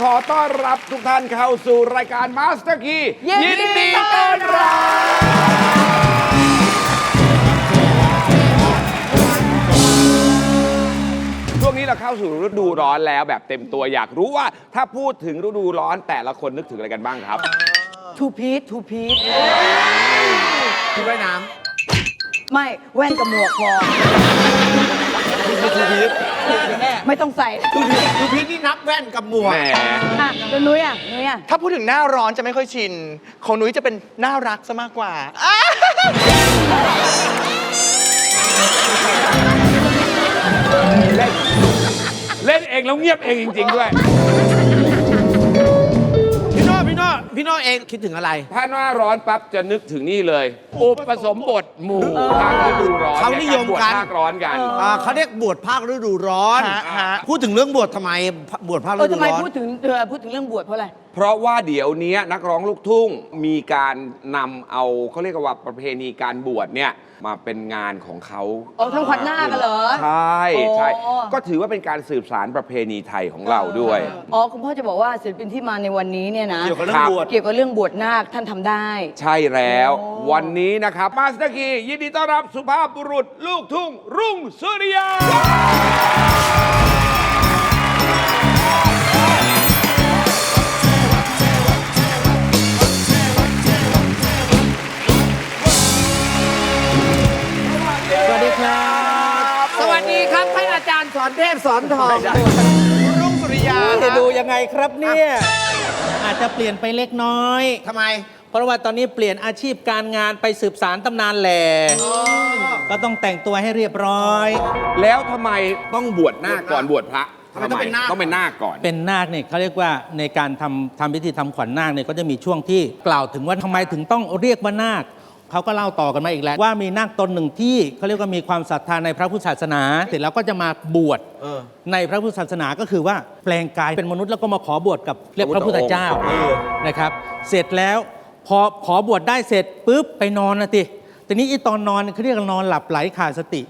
ขอต้อนรับทุกท่านเข้าสู่รายการมาสเตอร์คียินดีต้อนรับช่วงนี้เราเข้าสู่ฤดูร้อนแล้วแบบเต็มตัวอยากรู้ว่า ถ้าพูดถึงฤดูร้อนแต่ละคนนึกถึงอะไรกันบ้างครับ ทูพีททูพีทชุดว่ายน้ไม่แว่นกับหมวกพอำ ทูพีทไม่ต้องใส่ทูพีททูพีทนี่นับแว่นกับหมวกแหมอะแล้วนุ้ยอะนุ้ยอะถ้าพูดถึงหน้าร้อนจะไม่ค่อยชิน ของนุ้ยจะเป็นน่ารักซะมากกว่าอะเล่นเองแล้วเงียบเองจริง ๆ ด้วย พี่โน่พี่โน่พี่โน่เองคิดถึงอะไร ถ้าหน้าร้อนปั๊บจะนึกถึงนี่เลย อุปสมบทหมู่ทางฤดูร้อน เขานิยมกันบวชภาคร้อนกัน อ่าเขาเรียกบวชภาคฤดูร้อน ฮะฮะ พูดถึงเรื่องบวชทำไม บวชภาคเอฤอดูทำไมร้อนพูดถึงเธอพูดถึงเรื่องบวชเพราะอะไร เพราะว่าเดี๋ยวนี้นักร้องลูกทุ่งมีการนำเอาเขาเรียกว่าประเพณีการบวชเนี่ยมาเป็นงานของเขาอ๋อทำขวัญนาคกันเหรอ ใช่ใช่อ๋อก็ถือว่าเป็นการสืบสารประเพณีไทยของเราด้วย อ๋อคุณพ่อจะบอกว่าศิลปินที่มาในวันนี้เนี่ยนะ เกี่ยวกับเรื่องบวช เกี่ยวกับเรื่องบวชนาคท่านทำได้ ใช่แล้วโอ้ วันนี้นะครับมาสเตอร์คียินดีต้อนรับสุภาพบุรุษลูกทุ่งรุ่งสุริยา สอนเทพสอนทองรุ่งสุริยาจะดูยังไงครับเนี่ย อาจจะเปลี่ยนไปเล็กน้อย ทำไม เพราะว่าตอนนี้เปลี่ยนอาชีพการงานไปสืบสารตำนานแหล่ก็ต้องแต่งตัวให้เรียบร้อย แล้วทำไมต้องบวชนาคก่อนบวชพระทำไมต้องเป็นนาคต้องเป็นนาคก่อน เป็นนาคเนี่ยเขาเรียกว่าในการทำทำพิธีทำขวัญนาคเนี่ยก็จะมีช่วงที่กล่าวถึงว่าทำไมถึงต้องเรียกว่านาค เขาก็เล่าต่อกันมาอีกแล้ว ว่ามีนาคตนหนึ่งที่เขาเรียกว่ามีความศรัทธาในพระพุทธศาสนาเสร็จแล้วก็จะมาบวชเออ ในพระพุทธศาสนาก็คือว่าแปลงกายเป็นมนุษย์แล้วก็มาขอบวชกับเรียกพระพุทธเจ้าเออ นะครับ เสร็จแล้วพอขอบวชได้เสร็จปุ๊บไปนอนนะติทีนี้ไอีตอนนอนเขาเรียกว่านอนหลับไหลขาดสติ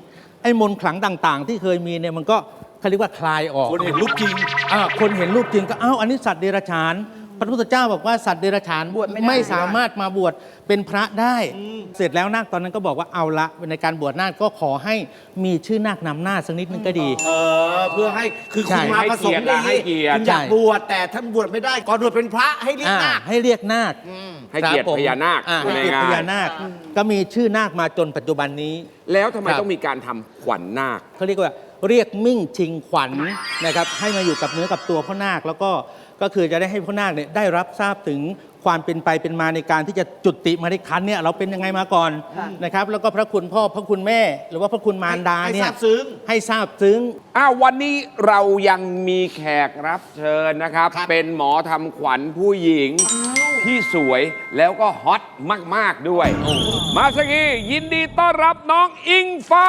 ไอ้มนต์ขลังต่าง ๆ ที่เคยมีเนี่ยมันก็เขาเรียกว่าคลายออก คนเห็นรูปจริง อ่าคนเห็นรูปจริงก็อ้าวอันนี้สัตว์เดรัจฉาน พระพุทธเจ้าบอกว่าสัตว์เดรัจฉานบวชไม่ได้ ไม่สามารถมาบวชเป็นพระได้ เสร็จแล้วนาคตอนนั้นก็บอกว่าเอาละในการบวชนาคก็ขอให้มีชื่อนาคนำหน้าสักนิดนึงก็ดี เออเพื่อให้คือใช่คุณมาผสมให้เกียรติ คุณอยากใช่ บวชแต่ท่านบวชไม่ได้ก่อนบวชเป็นพระให้เรียกอ่านาคให้เรียกนาคให้เกียรติครับผมพญานาคอ่พูดให้เกียรติง่ายๆพญานาคก็มีชื่อนาคมาจนปัจจุบันนี้ แล้วทำไมครับ ต้องมีการทำขวัญนาค เขาเรียกว่าเรียกมิ่งชิงขวัญนะครับให้มาอยู่กับเนื้อกับตัวพ่อนาค แล้วก็ ก็คือจะได้ให้พ่อนาคเนี่ยได้รับทราบถึงความเป็นไปเป็นมาในการที่จะจุติมาในคันเนี่ยเราเป็นยังไงมาก่อนนะครับ แล้วก็พระคุณพ่อพระคุณแม่ หรือว่าพระคุณมารดาให้เนี่ยทราบซึ้งให้ทราบซึ้งอ้าววันนี้เรายังมีแขกรับเชิญนะครับครับเป็นหมอทำขวัญผู้หญิงที่สวยแล้วก็ฮอตมาก ๆ ด้วย มาสกียินดีต้อนรับน้องอิงฟ้า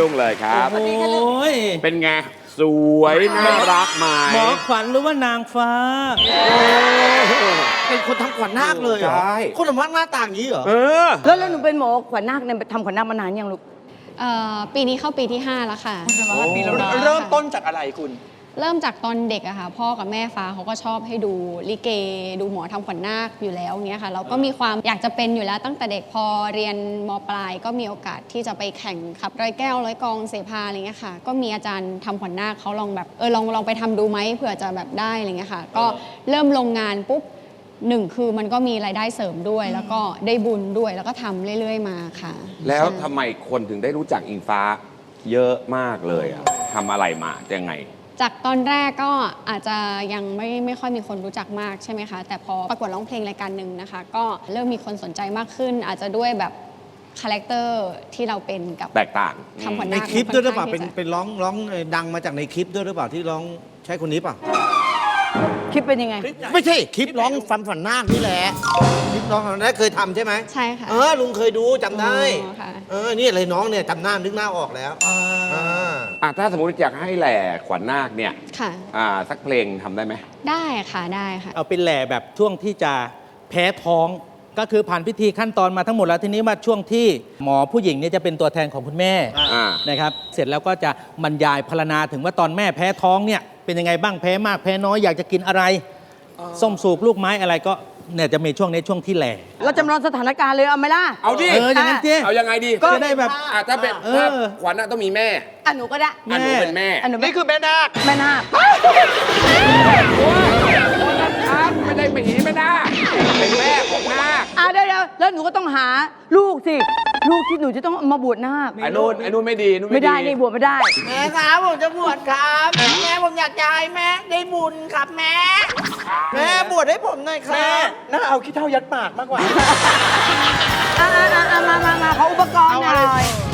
รับเชิญพี่ลุงเลยครับ โอ้ยเป็นไง สวยน่ารักไหมหมอขวัญหรือว่านางฟ้า เป็นคนทำขวัญนาคเลยเหรอ ใช่ คนทำนาคหน้าต่างอย่างนี้เหรอ เออ แล้วแล้วหนูเป็นหมอขวัญนาคเนี่ยทำขวัญนาคมานานยังลูก เอ่อปีนี้เข้าปีที่ 5 แล้วค่ะปีแล้วนะเริ่มต้นจากอะไรคุณ เริ่มจากตอนเด็กอะค่ะพ่อกับแม่ฟ้าเขาก็ชอบให้ดูลิเก ดูหมอทำขวัญนาคอยู่แล้วเงี้ยค่ะเราก็มีความอยากจะเป็นอยู่แล้วตั้งแต่เด็กพอเรียนมปลาย ก็มีโอกาสที่จะไปแข่งขับร้อยแก้วร้อยกองเสพาอะไรเงี้ยค่ะ ก็มีอาจารย์ทำขวัญนาคเขาลองแบบเออลองลองไปทำดูไหมเผื่อจะแบบได้อะไรเงี้ยค่ะ ก็เริ่มลงงานปุ๊บหนึ่งคือมันก็มีรายได้เสริมด้วย แล้วก็ได้บุญด้วยแล้วก็ทำเรื่อยๆมาค่ะ แล้วใช่ทำไมคนถึงได้รู้จักอิงฟ้าเยอะมากเลยอะทำอะไรมายังไง จากตอนแรกก็อาจจะยังไม่ไม่ค่อยมีคนรู้จักมากใช่ไหมคะ แต่พอประกวดร้องเพลงรายการหนึ่งนะคะ ก็เริ่มมีคนสนใจมากขึ้น อาจจะด้วยแบบคาแรคเตอร์ที่เราเป็นกับแตกต่างทำขวัญในนาคคลิปด้วยหรือเปล่าค่เป็นข้งที่จะเป็นร้องร้องดังมาจากในคลิปด้วยหรือเปล่าที่ร้องใช่คนนี้เปล่า คลิปเป็นยังไง ไม่ใช่คลิปร้องฟันฝันนาคนี่แหละคลิปร้องฟันฝันนาคเคยทำใช่ไหมใช่ค่ะ เออลุงเคยดูจำได้ อ๋อค่ะ เออนี่เลยน้องเนี่ยจำหน้านึกหน้าออกแล้วอ่าอะถ้าสมมติอยากให้แหล่ขวัญนาคเนี่ยค่ะ อ่าสักเพลงทำได้ไหมได้ค่ะได้ค่ะ เอาเป็นแหล่แบบช่วงที่จะแพ้ท้อง ก็คือผ่านพิธีขั้นตอนมาทั้งหมดแล้วทีนี้มาช่วงที่หมอผู้หญิงเนี่ยจะเป็นตัวแทนของคุณแม่อ่า นะครับ เสร็จแล้วก็จะบรรยายพรรณนาถึงว่าตอนแม่แพ้ท้องเนี่ย เป็นยังไงบ้างแพ้มากแพ้น้อยอยากจะกินอะไร ส้มสูบลูกไม้อะไรก็เนี่ยจะมีช่วงนี้ช่วงที่แหล่เราจำลองสถานการณ์เลยเอาไหมล่ะ เอาดิ เอออย่างนั้นเจ๊เอายังไงดีก็จะได้แบบ อะถ้าเป็นเออถ้าขวัญน่ะต้องมีแม่อะหนูก็ได้อะหนูเป็นแม่ อะหนูนี่คือแม่นาคแม่นาคคนละทันไม่ได้ไม่หีไม่น่าเป็นแม่ของนา แล้วหนูก็ต้องหาลูกสิ ลูกที่หนูจะต้องเอามาบวชนาคไอ้นู่นไอ้นู่นไม่ดีนู่นไม่ได้นี่บวชไม่ได้ แม่ครับผมจะบวชครับ แม่ผมอยากจะให้แม่ได้บุญครับแม่ แม่บวชให้ผมหน่อยคแม่รับ น่าเอาขี้เท่ายัดปากมากกว่า อะอะอะอะมามามาขออุปกรณ์หน่อย